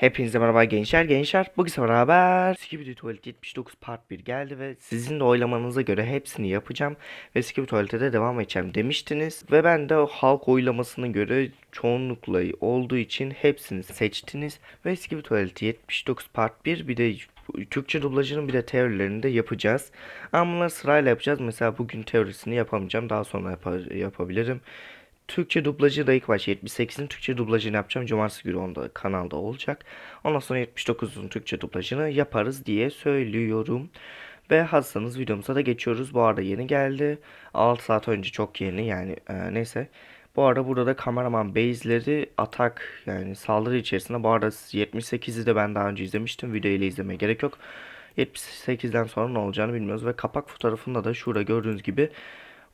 Hepinize merhaba gençler gençler. Bugün sizinle beraber Skibidi Tuvalet 79 Part 1 geldi ve sizin de oylamanıza göre hepsini yapacağım ve Skibidi Tuvalet'e de devam edeceğim demiştiniz. Ve ben de halk oylamasına göre çoğunlukla olduğu için hepsini seçtiniz. Ve Skibidi Tuvalet 79 Part 1 bir de Türkçe dublajının bir de teorilerini de yapacağız. Ama bunları sırayla yapacağız. Mesela bugün teorisini yapamayacağım. Daha sonra yapa- yapabilirim. Türkçe dublajı da ilk başta 78'in Türkçe dublajını yapacağım. Cumartesi günü onda kanalda olacak. Ondan sonra 79'un Türkçe dublajını yaparız diye söylüyorum. Ve hazırsanız videomuza da geçiyoruz. Bu arada yeni geldi. 6 saat önce çok yeni yani e, neyse. Bu arada burada da kameraman base'leri atak yani saldırı içerisinde. Bu arada 78'i de ben daha önce izlemiştim. Video ile izlemeye gerek yok. 78'den sonra ne olacağını bilmiyoruz ve kapak fotoğrafında da şurada gördüğünüz gibi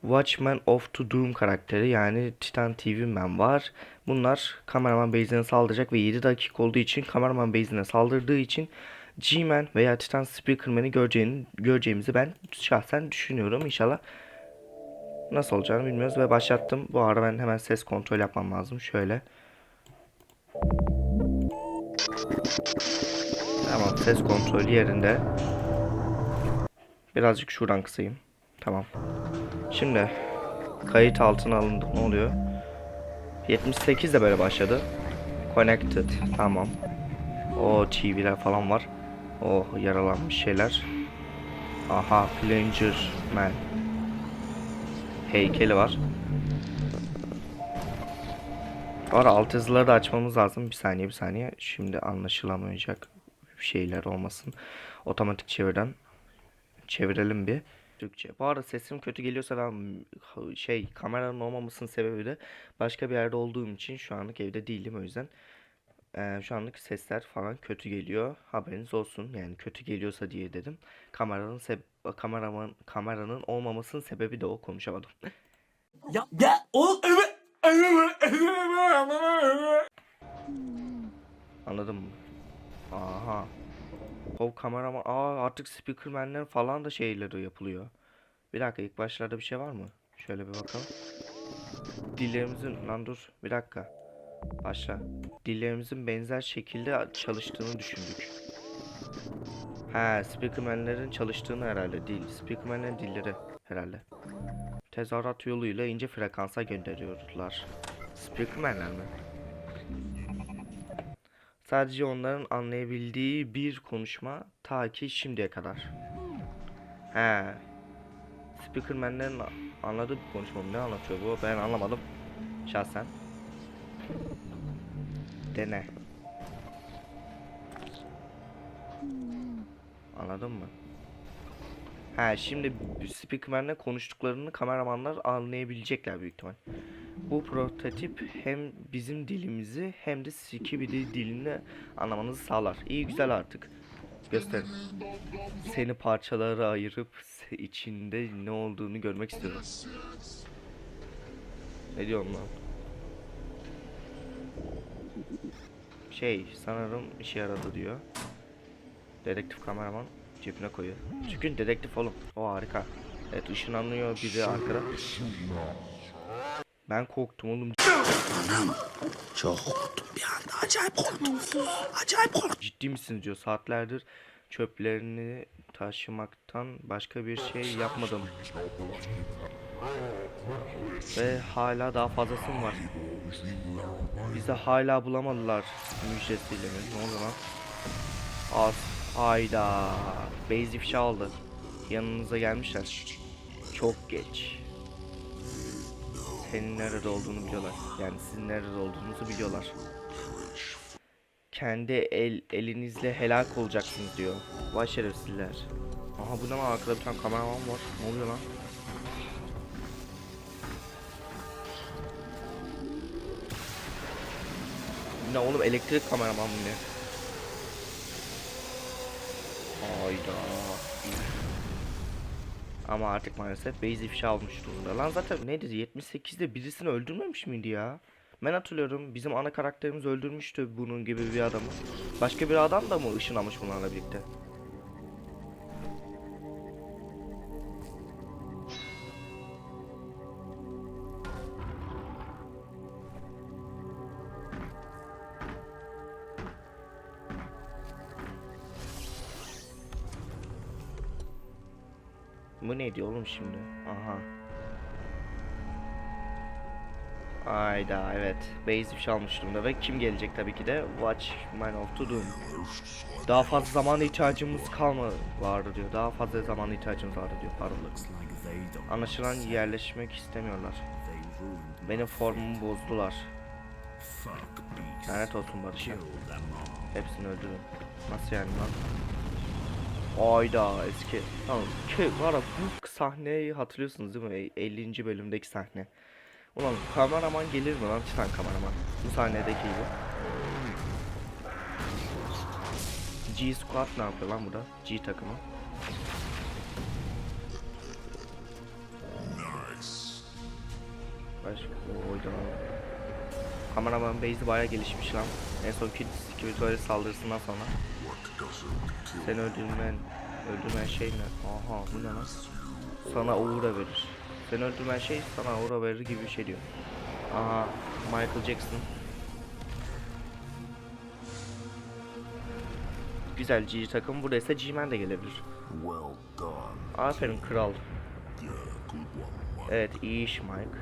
Watchman of the Doom karakteri yani Titan TV Man var. Bunlar kameraman base'ine saldıracak ve 7 dakika olduğu için kameraman base'ine saldırdığı için G-Man veya Titan Speakerman'i göreceğini, göreceğimizi ben şahsen düşünüyorum. İnşallah nasıl olacağını bilmiyoruz ve başlattım. Bu arada ben hemen ses kontrol yapmam lazım. Şöyle. Tamam ses kontrolü yerinde. Birazcık şuradan kısayım. Tamam. Şimdi kayıt altına alındık. Ne oluyor? 78 de böyle başladı. Connected. Tamam. O TV'ler falan var. O yaralanmış şeyler. Aha, Plunger Man. Heykeli var. Ara alt yazıları da açmamız lazım. Bir saniye bir saniye. Şimdi anlaşılamayacak şeyler olmasın. Otomatik çevirden çevirelim bir. Türkçe. Bu arada sesim kötü geliyorsa ben şey kameranın olmamasının sebebi de başka bir yerde olduğum için şu anlık evde değilim o yüzden eee, şu anlık sesler falan kötü geliyor. Haberiniz olsun. Yani kötü geliyorsa diye dedim. Kameranın seb kameraman kameranın olmamasının sebebi de o konuşamadım. Ya ya o. Anladın mı? Aha. O kameraman aa artık speakermanler falan da şeyleri yapılıyor. Bir dakika ilk başlarda bir şey var mı? Şöyle bir bakalım. Dillerimizin lan dur bir dakika. Başla. Dillerimizin benzer şekilde çalıştığını düşündük. Ha, speakermanlerin çalıştığını herhalde değil. Speakermanlerin dilleri herhalde. Tezahürat yoluyla ince frekansa gönderiyorlar. Speakermanler mi? Sadece onların anlayabildiği bir konuşma ta ki şimdiye kadar. He. Speakerman'lerin anladığı bir konuşma? Ne anlatıyor bu? Ben anlamadım. Şahsen. Dene. Anladın mı? He şimdi Speakerman'le konuştuklarını kameramanlar anlayabilecekler büyük ihtimal. Bu prototip hem bizim dilimizi hem de Skibidi dilini anlamanızı sağlar. İyi güzel artık. Göster. Seni parçalara ayırıp içinde ne olduğunu görmek istiyorum. Ne diyorum lan? Şey sanırım işe yaradı diyor. Dedektif kameraman cebine koyuyor. Çünkü dedektif oğlum. O harika. Evet ışınlanıyor biri arkada. Ben korktum oğlum. Çok korktum bir anda. Acayip korktum. Acayip korktum. Ciddi misiniz diyor. Saatlerdir çöplerini taşımaktan başka bir şey yapmadım. Ve hala daha fazlası mı var? Bizi hala bulamadılar müjdesiyle mi? Ne oldu lan? Az. Hayda. Base ifşa aldı. Yanınıza gelmişler. Çok geç. Senin nerede olduğunu biliyorlar. Yani sizin nerede olduğunuzu biliyorlar. Kendi el elinizle helak olacaksınız diyor. Vay şerefsizler. Aha bu ne lan arkada bir tane kameraman var. Ne oluyor lan? Ne oğlum elektrik kameraman mı ne? Hayda. Ama artık maalesef base ifşa olmuş durumda. Lan zaten neydi 78'de birisini öldürmemiş miydi ya? Ben hatırlıyorum bizim ana karakterimiz öldürmüştü bunun gibi bir adamı. Başka bir adam da mı ışınlamış bunlarla birlikte? Neydi oğlum şimdi? Aha. Ayda evet. Base şey almış durumda ve kim gelecek tabii ki de Watchman of the Doom. Daha fazla zamana ihtiyacımız kalmadı vardı diyor. Daha fazla zamana ihtiyacımız vardı diyor paralı. Anlaşılan yerleşmek istemiyorlar. Benim formumu bozdular. Lanet olsun Barış'a. Hepsini öldürün. Nasıl yani lan? Ayda eski. Tamam. Ki var bu sahneyi hatırlıyorsunuz değil mi? E- 50. bölümdeki sahne. Ulan kameraman gelir mi lan Titan kameraman? Bu sahnedeki gibi. G Squad ne yapıyor lan burada? G takımı. Başka oyda. Kameraman base'i bayağı gelişmiş lan. En son Security saldırısından sonra. Seni öldürmen, öldürmen şey ne? Aha bu ne lan? Sana aura verir. Seni öldürmen şey sana aura verir gibi bir şey diyor. Aha Michael Jackson. Güzel G takım buradaysa G-Man de gelebilir. Aferin kral. Evet iyi iş Mike.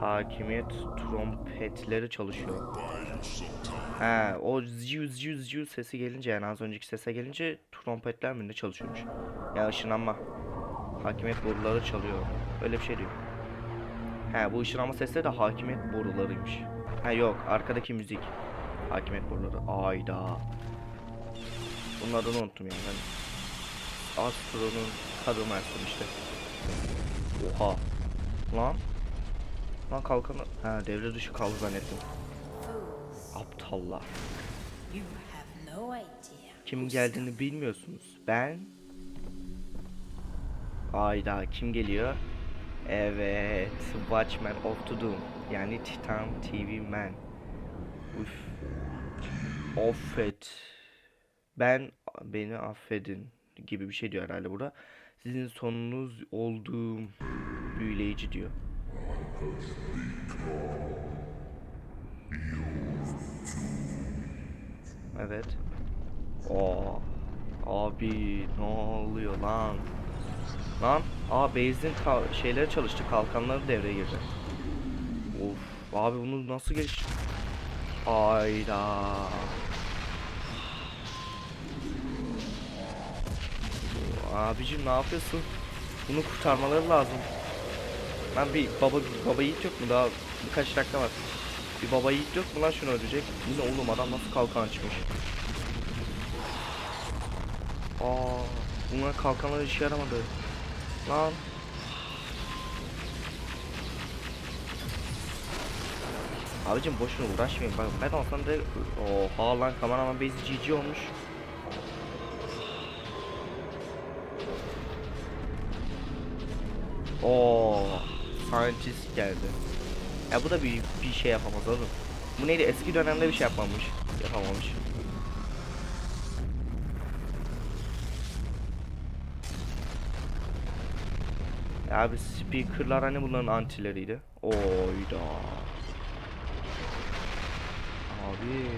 Hakimiyet trompetleri çalışıyor. He o ziu ziu ziu sesi gelince yani az önceki sese gelince trompetler mi ne çalışıyormuş. Ya ışınlanma. Hakimiyet boruları çalıyor. Öyle bir şey diyor. He bu ışınlanma sesleri de hakimiyet borularıymış. Ha yok arkadaki müzik. Hakimiyet boruları. Ayda. Bunun adını unuttum yani ben. Astro'nun kadın versiyonu işte. Oha. Lan. Lan kalkanı. Ha devre dışı kaldı zannettim. Aptallar. Kim geldiğini bilmiyorsunuz. Ben. Ayda kim geliyor? Evet. Watchman of the Doom. Yani Titan TV Man. Üf. Affet. Ben beni affedin gibi bir şey diyor herhalde burada. Sizin sonunuz olduğum büyüleyici diyor. Evet. Oo. Abi ne oluyor lan? Lan aa base'in şeyleri çalıştı kalkanları devreye girdi. Of abi bunu nasıl geç? Ayda. Abicim ne yapıyorsun? Bunu kurtarmaları lazım. Lan bir baba baba yiğit yok mu daha birkaç dakika var. Bir baba yiğit yok mu lan şunu öldürecek? Bu ne oğlum adam nasıl kalkan açmış? Aa, bunlar kalkanlar işe yaramadı. Lan. Abicim boşuna uğraşmayın. Bak ben olsam da oha lan kameraman bezi GG olmuş. Oo, scientist geldi. Ya bu da bir bir şey yapamaz oğlum. Bu neydi? Eski dönemde bir şey yapmamış. Yapamamış. Ya abi speakerlar hani bunların antileriydi. Oyda. Abi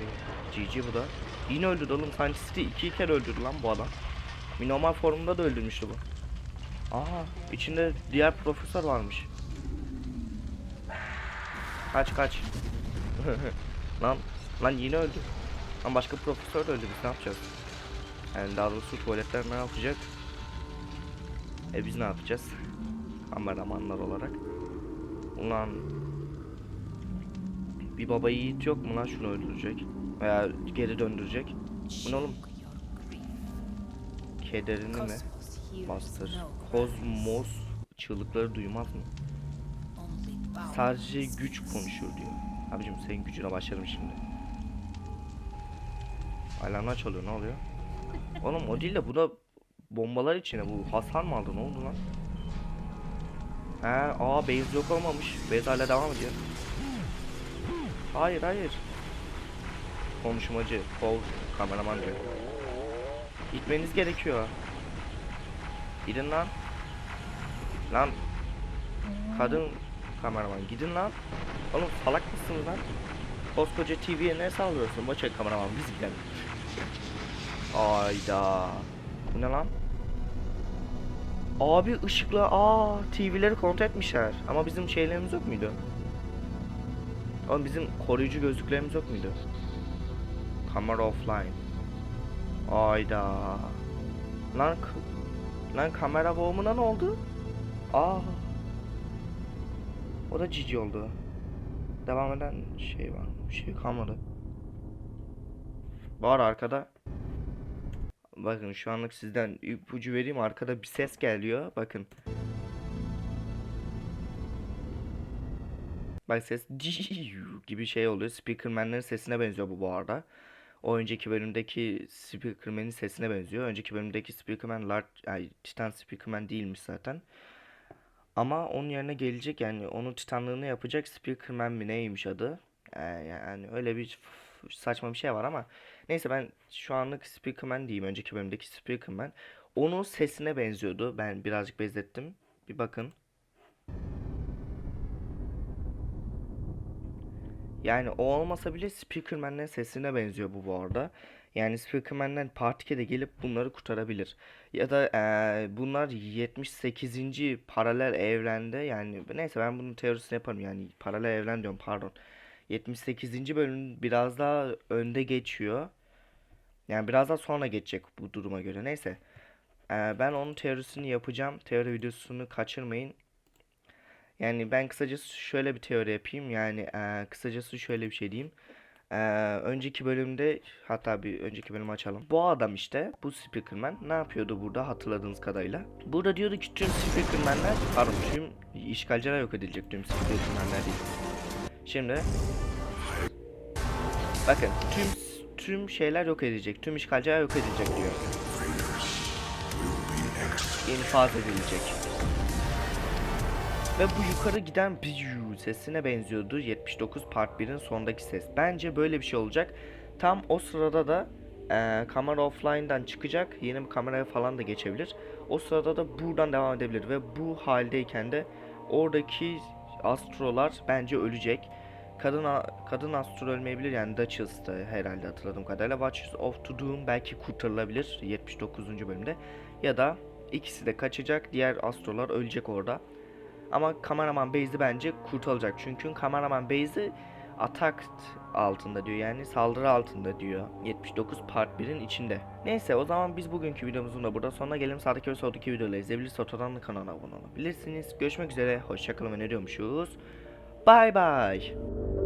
GG bu da. Yine öldürdü oğlum. Scientist'i iki kere öldürdü lan bu adam. Bir normal formunda da öldürmüştü bu. Aha içinde diğer profesör varmış. Kaç kaç. lan lan yine öldü. Lan başka profesör de öldü biz ne yapacağız? Yani daha doğrusu tuvaletler ne yapacak? E biz ne yapacağız? Kameramanlar olarak. Ulan bir baba yiğit yok mu lan şunu öldürecek? Veya geri döndürecek? Bu ne oğlum? Kederini mi? Bastır. Kozmos çığlıkları duymaz mı? Sadece güç konuşur diyor. Abicim senin gücüne başlarım şimdi. Alarmlar çalıyor ne oluyor? Oğlum o değil de bu da bombalar içine bu hasar mı aldı ne oldu lan? He aa base yok olmamış. Base hala devam ediyor. Hayır hayır. Konuşmacı, kol, kameraman diyor. Gitmeniz gerekiyor. Gidin lan. Lan. Kadın kameraman gidin lan. Oğlum salak mısın lan? Koskoca TV'ye ne sağlıyorsun? Boş ver kameraman biz gidelim. Ayda. Bu ne lan? Abi ışıkla aa TV'leri kontrol etmişler. Ama bizim şeylerimiz yok muydu? Ama bizim koruyucu gözlüklerimiz yok muydu? Camera offline. Ayda. Lan lan kamera boğumuna ne oldu? Aa. O da cici oldu. Devam eden şey var. Bir şey kalmadı. Var arkada. Bakın şu anlık sizden ipucu vereyim. Arkada bir ses geliyor. Bakın. Bak ses gibi şey oluyor. Speakerman'lerin sesine benziyor bu bu arada. O önceki bölümdeki Speakerman'in sesine benziyor. Önceki bölümdeki Speakerman Large, ay, Titan Speakerman değilmiş zaten. Ama onun yerine gelecek yani onun titanlığını yapacak Speakerman mi neymiş adı. Ee, yani öyle bir saçma bir şey var ama neyse ben şu anlık Speakerman diyeyim. Önceki bölümdeki Speakerman. Onun sesine benziyordu. Ben birazcık benzettim. Bir bakın. Yani o olmasa bile Speakerman'lerin sesine benziyor bu bu arada. Yani Speakerman'den Part 2'de gelip bunları kurtarabilir. Ya da eee, bunlar 78. paralel evrende yani neyse ben bunun teorisini yaparım yani paralel evren diyorum pardon. 78. bölüm biraz daha önde geçiyor. Yani biraz daha sonra geçecek bu duruma göre. Neyse. Eee, ben onun teorisini yapacağım. Teori videosunu kaçırmayın. Yani ben kısacası şöyle bir teori yapayım. Yani eee, kısacası şöyle bir şey diyeyim. Eee, önceki bölümde hatta bir önceki bölümü açalım. Bu adam işte bu Speakerman ne yapıyordu burada hatırladığınız kadarıyla. Burada diyordu ki tüm Speakerman'ler pardon tüm işgalciler yok edilecek tüm Speakerman'ler değil. Şimdi bakın tüm tüm şeyler yok edilecek. Tüm işgalciler yok edilecek diyor. İnfaz edilecek. Ve bu yukarı giden biyu sesine benziyordu 79 part 1'in sondaki ses. Bence böyle bir şey olacak. Tam o sırada da eee kamera offline'dan çıkacak. Yeni bir kameraya falan da geçebilir. O sırada da buradan devam edebilir ve bu haldeyken de oradaki astrolar bence ölecek. Kadın kadın astro ölmeyebilir yani Duchess da herhalde hatırladığım kadarıyla Watches of to Doom belki kurtarılabilir 79. bölümde ya da ikisi de kaçacak diğer astrolar ölecek orada. Ama kameraman base'i bence kurtarılacak. Çünkü kameraman base'i atak altında diyor yani saldırı altında diyor. 79 part 1'in içinde. Neyse o zaman biz bugünkü videomuzun da burada sonuna gelelim. Sağdaki ve soldaki videoları izleyebilirsiniz. Ortadan da kanala abone olabilirsiniz. Görüşmek üzere. Hoşçakalın ve ne diyormuşuz? Bye bye.